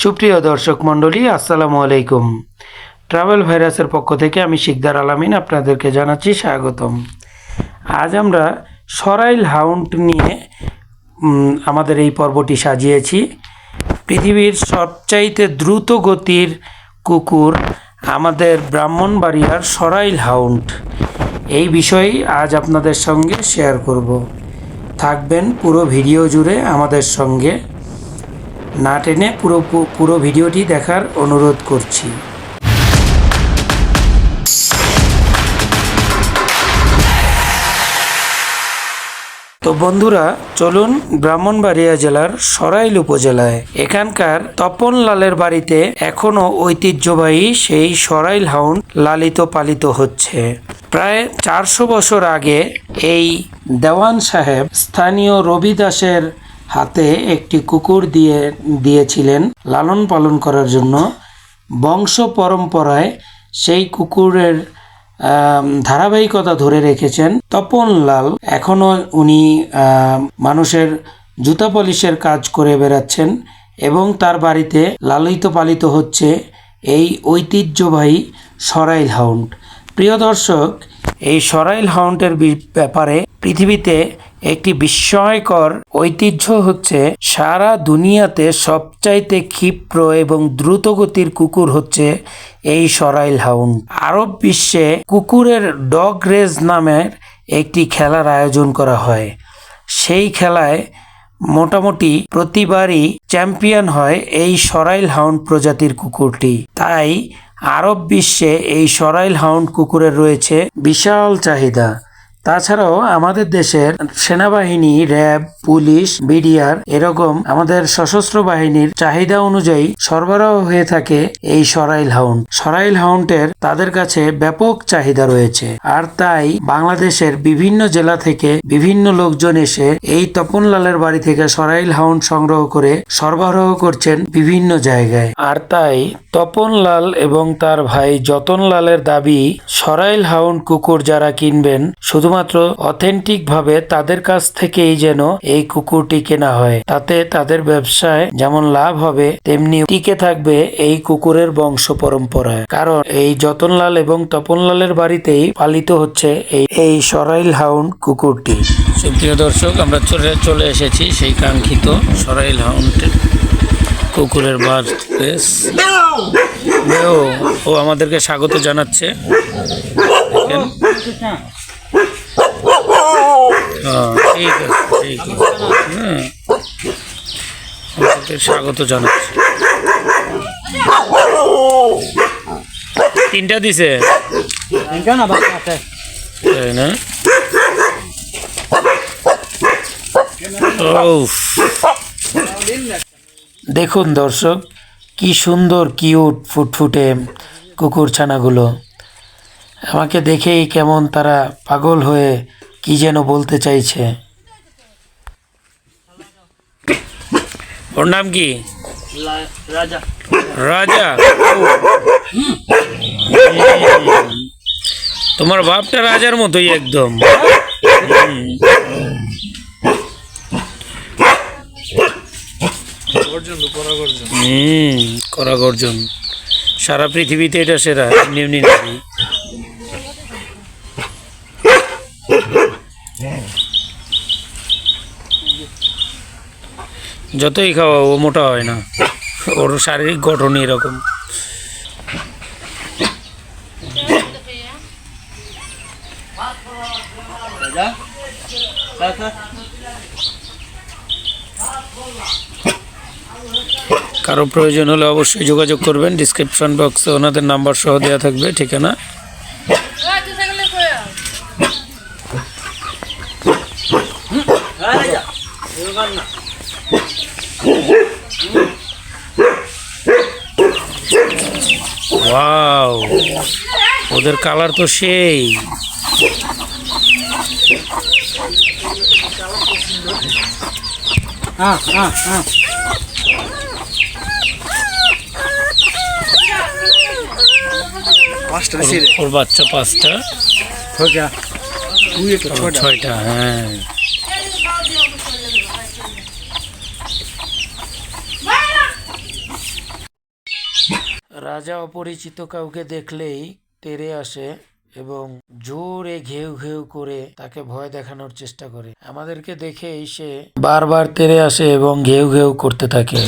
সুপ্রিয় দর্শক মণ্ডলী, আসসালামু আলাইকুম। ট্রাভেল ভাইরাসের পক্ষ থেকে আমি শিকদার আলামিন আপনাদেরকে জানাচ্ছি স্বাগতম। আজ আমরা সরাইল হাউন্ড নিয়ে আমাদের এই পর্বটি সাজিয়েছি। পৃথিবীর সবচাইতে দ্রুত গতির কুকুর আমাদের ব্রাহ্মণবাড়িয়ার সরাইল হাউন্ড এই বিষয়েই আজ আপনাদের সঙ্গে শেয়ার করব। থাকবেন পুরো ভিডিও জুড়ে আমাদের সঙ্গে। না টেনে পুরো পুরো ভিডিওটি দেখার অনুরোধ করছি। তো বন্ধুরা, চলুন ব্রাহ্মণবাড়িয়া জেলার সরাইল উপজেলায়। এখানকার তপন লালের বাড়িতে এখনও ঐতিহ্যবাহী সেই সরাইল হাউন্ড লালিত পালিত হচ্ছে। প্রায় চারশো বছর আগে এই দেওয়ান সাহেব স্থানীয় রবি দাসের হাতে একটি কুকুর দিয়ে দিয়েছিলেন লালন পালন করার জন্য। বংশ পরম্পরায় সেই কুকুরের ধারাবাহিকতা ধরে রেখেছেন তপন লাল। এখনও উনি মানুষের জুতা পলিশের কাজ করে বেড়াচ্ছেন এবং তার বাড়িতে লালিত পালিত হচ্ছে এই ঐতিহ্যবাহী সরাইল হাউন্ড। প্রিয় দর্শক, এই সরাইল হাউন্ডের ব্যাপারে পৃথিবীতে একটি বিস্ময়কর ঐতিহ্য হচ্ছে সারা দুনিয়াতে সবচাইতে ক্ষিপ্র এবং দ্রুতগতির কুকুর হচ্ছে এই সরাইল হাউন্ড। আরব বিশ্বে কুকুরের ডগ রেস নামের একটি খেলার আয়োজন করা হয়। সেই খেলায় মোটামুটি প্রতিবারই চ্যাম্পিয়ন হয় এই সরাইল হাউন্ড প্রজাতির কুকুরটি। তাই আরব বিশ্বে এই সরাইল হাউন্ড কুকুরের রয়েছে বিশাল চাহিদা। তাছাড়াও আমাদের দেশের সেনাবাহিনী, র্যাব, পুলিশ, বিডিআর এরকম আমাদের সশস্ত্র বাহিনীর চাহিদা অনুযায়ী সরবরাহ হয়ে থাকে এই সরাইল হাউন্ড। সরাইল হাউন্ডের তাদের কাছে ব্যাপক চাহিদা রয়েছে। আর তাই বাংলাদেশের বিভিন্ন জেলা থেকে বিভিন্ন লোকজন এসে এই তপনলালের বাড়ি থেকে সরাইল হাউন্ড সংগ্রহ করে সরবরাহ করছেন বিভিন্ন জায়গায়। আর তাই তপনলাল এবং তার ভাই যতনলালের দাবি, সরাইল হাউন্ড কুকুর যারা কিনবেন শুধুমাত্র অথেন্টিক ভাবে তাদের কাছ থেকেই যেন এই কুকুরটি কেনা হয়। তাতে তাদের ব্যবসায় যেমন লাভ হবে তেমনি টিকে থাকবে এই কুকুরের বংশ পরম্পরায়। কারণ এই যতনলাল এবং তপনলালের বাড়িতেই পালিত হচ্ছে এই এই সরাইল হাউন্ড কুকুরটি। সুপ্রিয় দর্শক আমরা চলে চলে এসেছি সেই কাঙ্ক্ষিত সরাইল হাউন্ড কুকুরের বার্থ প্লেস ও ও আমাদেরকে স্বাগত জানাচ্ছে। ঠিক ঠিক আছে। হ্যাঁ স্বাগত জানাচ্ছে। তিনটা দিছে? উফ। দেখুন দর্শক, কি সুন্দর, কিউট, ফুটফুটে কুকুর ছানাগুলো। আমাকে দেখেই কেমন তারা পাগল হয়ে কি যেন বলতে চাইছে? ওর নাম কি? রাজা। রাজা। তোমার বাপটা রাজার মতোই একদম। হুম। পর্যন্ত পড়া করা গর্জন। সারা পৃথিবীতে এটা সেরা এমনি এমনি নাকি? যতই খাওয়া ও মোটা হয় না। ওর শারীরিক গঠন এরকম। কারও প্রয়োজন হলে অবশ্যই যোগাযোগ করবেন। ডিসক্রিপশন বক্সে ওনাদের নাম্বার সহ দেওয়া থাকবে, ঠিকানা। না ওদের কালার তো সেই। হ্যাঁ হ্যাঁ হ্যাঁ। পাঁচটা ওর বাচ্চা পাঁচটা। ছয়টা হ্যাঁ। রাজা অপরিচিত কাউকে দেখলেই তেরে আসে এবং জোরে ঘেউ ঘেউ করে তাকে ভয় দেখানোর চেষ্টা করে। আমাদেরকে দেখে সে বারবার তেরে আসে এবং ঘেউ ঘেউ করতে থাকে।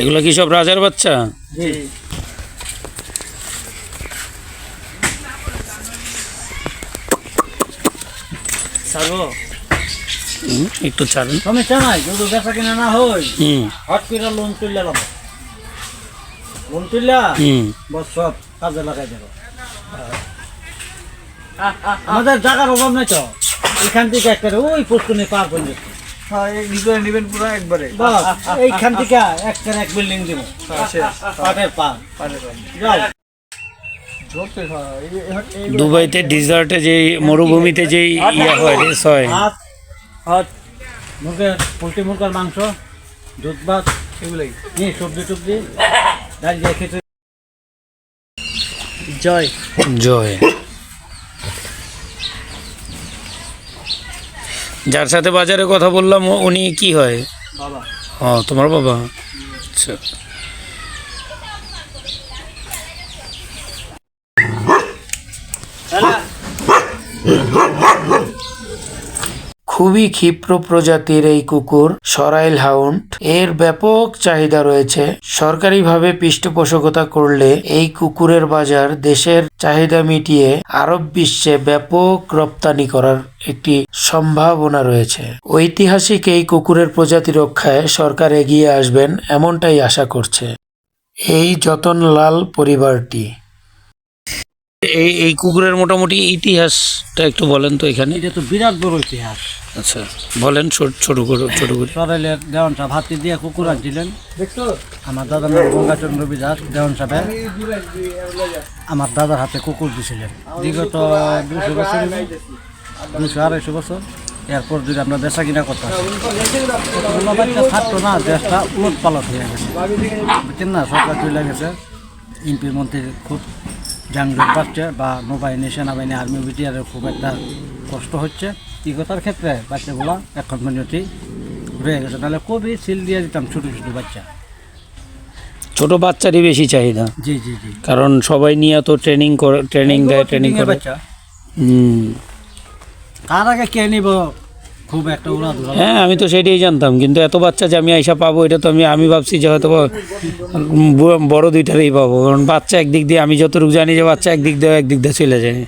এগুলো কি সব রাজার বাচ্চা? জি একটু ছাড়ুন। সমস্যা নাই যদি বেচা কিনা না হয় হুম। হট করে লোন তুললে লাম লোন তুললা বস সব কাজে লাগাই দেবো। আমাদের জায়গার অভাব নাই তো? এখান থেকে একটা ওই পুষ্কনি পার পর্যন্ত নিবেন পুরো একবারে। এইখান থেকে একটা এক বিল্ডিং দিব। পাটের পার যাও। দুবাইতে ডিজার্টে যে মরুভূমিতে যে ইয়া হয় রেস হয় মুরগের পোলট্রি মুরগার মাংস দুধ ভাত এগুলাই। সবজি টবজি দিয়ে খেতে। জয়। জয়। যার সাথে বাজারে কথা বললাম উনি কি হয়? বাবা। ও তোমার বাবা? আচ্ছা। খুবই ক্ষিপ্র প্রজাতির এই কুকুর, সরাইল হাউন্ড। এর ব্যাপক চাহিদা রয়েছে। সরকারিভাবে পৃষ্ঠপোষকতা করলে এই কুকুরের বাজার দেশের চাহিদা মিটিয়ে আরব বিশ্বে ব্যাপক রপ্তানি করার একটি সম্ভাবনা রয়েছে। ঐতিহাসিক এই কুকুরের প্রজাতি রক্ষায় সরকার এগিয়ে আসবেন, এমনটাই আশা করছে। এই যতনলাল পরিবারটি। এই এই কুকুরের মোটামুটি ইতিহাসটা একটু বলেন তো এখানে। এটা তো বিরাট বড় ইতিহাস। আচ্ছা বলেন ছোট ছোট করে ছোট করে। সরাইলের দেওয়ান সাহেব হাতি দিয়ে কুকুর আনছিলেন। আমার দাদার নাম গঙ্গাচন্দ্র বিদাস দেওয়ান সাহেব আমার দাদার হাতে কুকুর দিয়েছিলেন বিগত দুশো বছর দুশো আড়াইশো বছর। এরপর যদি আমরা বেচা কিনা করতে আসি থাকতো না দেশটা উলট পালট হয়ে গেছে। বুঝছেন না? সরকার চলে গেছে। এমপি মন্ত্রীর খুব জাংজট পাচ্ছে বা নৌবাহিনী সেনাবাহিনী আর্মি বিটিআরের খুব একটা কষ্ট হচ্ছে। ইগতার ক্ষেত্রে বাচ্চাগুলো এখন পর্যন্ত রয়ে গেছে। নাহলে কবি সিল দিয়ে দিতাম ছোটো ছোটো বাচ্চা? ছোট বাচ্চারই বেশি চাহিদা। জি জি জি। কারণ সবাই নিয়ে তো ট্রেনিং করে ট্রেনিং দেয় ট্রেনিং করে। বাচ্চা? হুম। তার আগে কে নিব? খুব একটা হ্যাঁ আমি তো সেটাই জানতাম কিন্তু এত বাচ্চা যে আমি আইসা পাবো এটা তো আমি আমি ভাবছি যে হয়তো বড় দুইটারেই পাবো কারণ বাচ্চা একদিক দিয়ে আমি যতটুকু জানি যে বাচ্চা একদিক দিয়ে একদিক দিয়ে চলে যায়।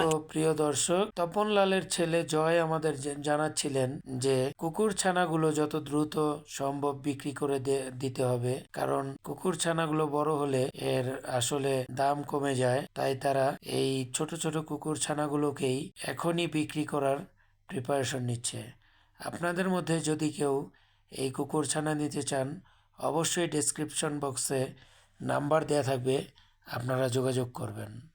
তো প্রিয় দর্শক তপন লালের ছেলে জয় আমাদের জানাচ্ছিলেন যে কুকুর ছানাগুলো যত দ্রুত সম্ভব বিক্রি করে দিতে হবে, কারণ কুকুর ছানাগুলো বড় হলে এর আসলে দাম কমে যায়। তাই তারা এই ছোট ছোট কুকুর ছানাগুলোকেই এখনই বিক্রি করার প্রিপারেশন নিচ্ছে। আপনাদের মধ্যে যদি কেউ এই কুকুর ছানা নিতে চান, অবশ্যই ডেসক্রিপশন বক্সে নাম্বার দেয়া থাকবে। আপনারা যোগাযোগ করবেন।